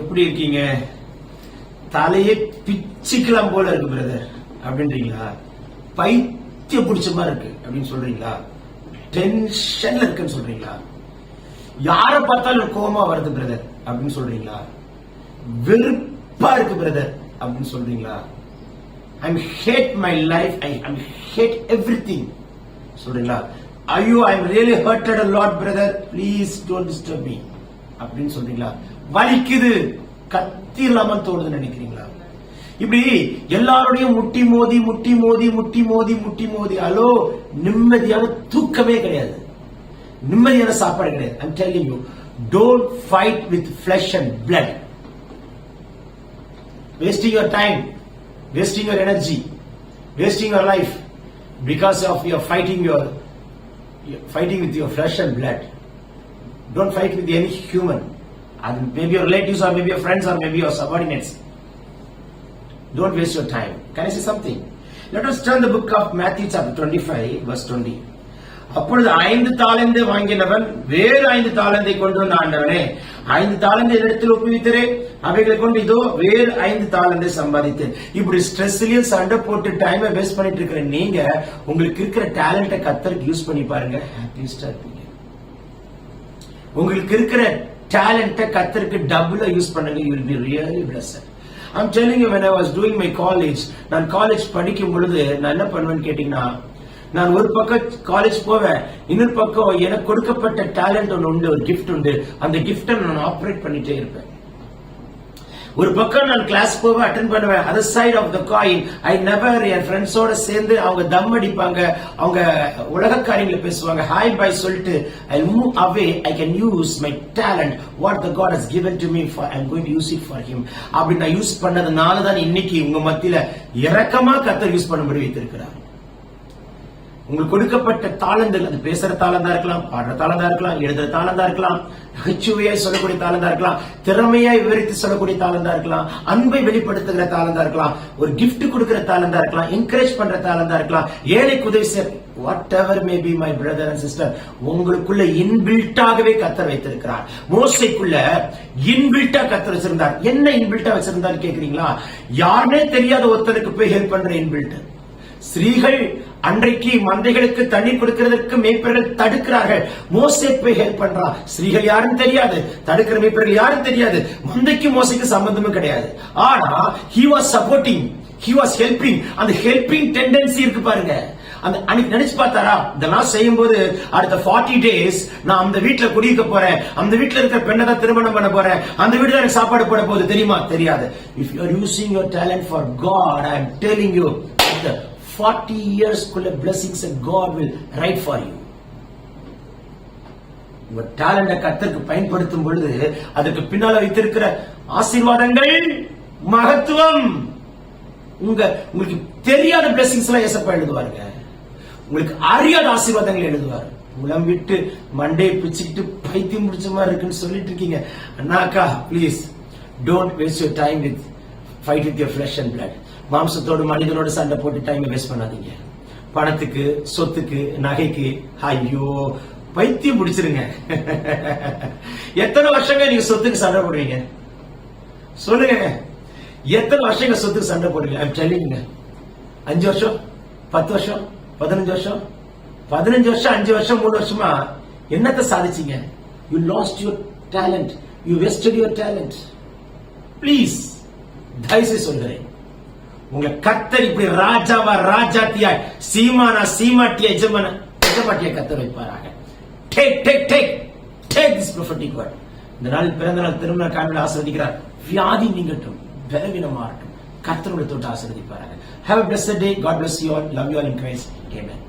எப்படி இருக்கீங்க? தலையே பிச்சுக்கலாம் போல இருக்கு பிரதர் அப்படின்றீங்களா? பைத்திய பிடிச்ச மாதிரி இருக்கு அப்படின்னு சொல்றீங்களா? டென்ஷன்ல இருக்குன்னு சொல்றீங்களா? யார பார்த்தாலும் கோமா வருது பிரதர் அப்படின்னு சொல்றீங்களா? வெறுப்பா இருக்கு பிரதர் அப்படின்னு சொல்றீங்களா? I'm hate my life I I'm hate everything சொல்றீங்களா? ஐயோ I am really hurted a lot brother please don't disturb me அப்படின்னு சொல்றீங்களா? வலிக்குது கத்தி இல்லாம தோணுதுன்னு நினைக்கிறீங்களா இப்படி எல்லாரோடையும் முட்டி மோதி முட்டி மோதி முட்டி மோதி முட்டி மோதி அலோ நிம்மதியான தூக்கமே கிடையாது நிம்மதியான சாப்பாடு கிடையாது I'm telling you don't fight with flesh and blood wasting your time, wasting your energy, wasting your life because of your fighting your you're fighting with your flesh and blood. Don't fight with any human. அது maybe your relatives or maybe your friends or maybe your subordinates. Don't waste your time. Can I say something? Let us turn the book of Matthew 25 verse 20. அப்பொழுது ஐந்து தாளந்தை வாங்கினவன் வேறு ஐந்து தாளந்தை கொண்டு வந்த ஆண்டவனே ஐந்து தாளந்தை இடத்தில் ஒப்புவித்தரே அவைகளை கொண்டு இதோ வேறு ஐந்து தாளந்தை சம்பாதித்தேன் இப்படி ஸ்ட்ரெஸ்லயும் சண்டை போட்டு டைமை வேஸ்ட் பண்ணிட்டு இருக்கிற நீங்க உங்களுக்கு இருக்கிற டேலண்ட கத்தருக்கு யூஸ் பண்ணி பாருங்க ஹாப்பியஸ்டா இருப்பீங்க உங்களுக்கு இருக்கிற டேலண்ட்டை கத்தருக்கு டபுளா யூஸ் பண்ணுங்க. You will be really blessed I'm telling you when I was doing my நான் காலேஜ் படிக்கும் பொழுது நான் என்ன பண்ணுவேன்னு கேட்டீங்கன்னா நான் ஒரு பக்கம் காலேஜ் போவேன் இன்னொரு பக்கம் எனக்கு கொடுக்கப்பட்ட டேலண்ட் ஒன்று உண்டு ஒரு கிஃப்ட் உண்டு. அந்த கிஃப்டை நான் ஆப்ரேட் பண்ணிட்டே இருப்பேன். ஒரு பக்கம் நான் கிளாஸ் போவேன் அட்டன் பண்ணுவேன் other side of the coin I never என் ஃப்ரெண்ட்ஸோட சேர்ந்து அவங்க தம் அடிப்பாங்க அவங்க உலக காரியங்களை பேசுவாங்க. ஹாய் பாய் சொல்லிட்டு I move away I can use my talent what the God has given to me for I'm going use it for him அப்படி நான் யூஸ் பண்ணதுனால தான் இன்னைக்கு உங்க மத்தியில இரக்கமா கத்தர் யூஸ் பண்ண பண்ணும்படி வைத்திருக்கிறார். உங்களுக்கு கொடுக்கப்பட்ட தாளங்கள் அது பேசுற தாளந்தா இருக்கலாம் பாடுற தாளந்தா இருக்கலாம் எழுதுற தாளந்தா இருக்கலாம் நகைச்சுவையாய் சொல்லக்கூடிய தாளந்தா இருக்கலாம் திறமையாய் விவரித்து சொல்லக்கூடிய தாளந்தா இருக்கலாம் அன்பை வெளிப்படுத்துகிற தாளந்தா இருக்கலாம் ஒரு கிஃப்ட் கொடுக்கிற தாளந்தா இருக்கலாம் என்கரேஜ் பண்ற தாளந்தா இருக்கலாம் ஏழை உதவி செய்ய whatever maybe my brother and sister உங்களுக்குள்ள இன்பில்ட்டாகவே கத்தர் வைத்திருக்கிறார். மோசைக்குள்ள இன்பில்ட்டா கத்தர் வச்சிருந்தார். என்ன இன்பில்ட்டா வச்சிருந்தார் கேக்குறீங்களா? யாருனே தெரியாத ஒருத்தருக்கு போய் ஹெல்ப் பண்ற இன்பில்ட் ஸ்ரீகள் அன்றைக்கு மந்தைகளுக்கு தண்ணீர் கொடுக்கிறதற்கு மேய்ப்பர்கள் தடுக்கிறார்கள். மோசே போய் ஹெல்ப் பண்றான் ஸ்திரீகள் யாரும் தெரியாது. தடுக்கிற மேய்ப்பர்கள் யாரும் தெரியாது. மந்தைக்கு மோசைக்கு சம்பந்தமும் கிடையாது. ஆனா he was supporting he was helping அந்த ஹெல்பிங் டெண்டன்சி இருக்கு பாருங்க. அந்த அன்னைக்கு நினைச்சு பார்த்தாரா? இதெல்லாம் செய்யும் போது அடுத்த ஃபார்ட்டி டேஸ் நான் அந்த வீட்டுல குடியிருக்க போறேன். அந்த வீட்டுல இருக்கிற பெண்ணை தான் திருமணம் பண்ண போறேன். அந்த வீட்டுல எனக்கு சாப்பாடு போட போகுது தெரியுமா? தெரியாது. If you are using your talent for God I am telling you forty இயர்ஸ்க்குள்ள blessings God will write for you உங்க டேலண்ட கத்திற்கு பயன்படுத்தும் பொழுது அதற்கு பின்னால வைத்திருக்கிற ஆசீர்வாதங்கள் மகத்துவம் உங்க உங்களுக்கு தெரியாத பிளஸிங்ஸ் எல்லாம் ஏசப்பா எழுதுவாருங்க. உங்களுக்கு அறியாத ஆசீர்வாதங்கள் எழுதுவார். உளம் விட்டு மண்டையை பிச்சுக்கிட்டு பைத்தியம் முடிச்ச மாதிரி இருக்குன்னு சொல்லிட்டு இருக்கீங்க. அண்ணாக்கா please don't waste your time with fight with your flesh and blood மாம்சத்தோடு மனிதனோட சண்டை போட்டு டைமை வேஸ்ட் பண்ணாதீங்க. பணத்துக்கு சொத்துக்கு நகைக்கு ஐயோ பைத்தியம் முடிச்சிருங்க எத்தனை வருஷங்க நீங்க சொத்துக்கு சண்டை போடுவீங்க? சொல்லுங்க. எத்தனை வருஷங்க சொத்துக்கு சண்டை போடுவீங்க? சொல்லிங்க அஞ்சு வருஷம் பத்து வருஷம் பதினஞ்சு வருஷம் பதினஞ்சு வருஷம் அஞ்சு வருஷம் மூணு வருஷமா? என்னத்தை சாதிச்சீங்க? You lost your talent you wasted your talent please தயவுசெய்து சொல்கிறேன் உங்க கத்தர் இப்படி ராஜாவா ராஜாத்தியாய் சீமானா சீமாட்டியா எஜமான எஜமாட்டியா கத்தர் வைப்பாராக. Take take take take this prophetic word இந்த நாள் பிறந்த நாள் திருமண காலையில் ஆசிரதிக்கிறார் வியாதி நீங்கட்டும் பலவீனமாகட்டும். கத்தருடைய தொட்டு ஆசிரதிப்பாராக have bless day God bless you all love you all in Christ amen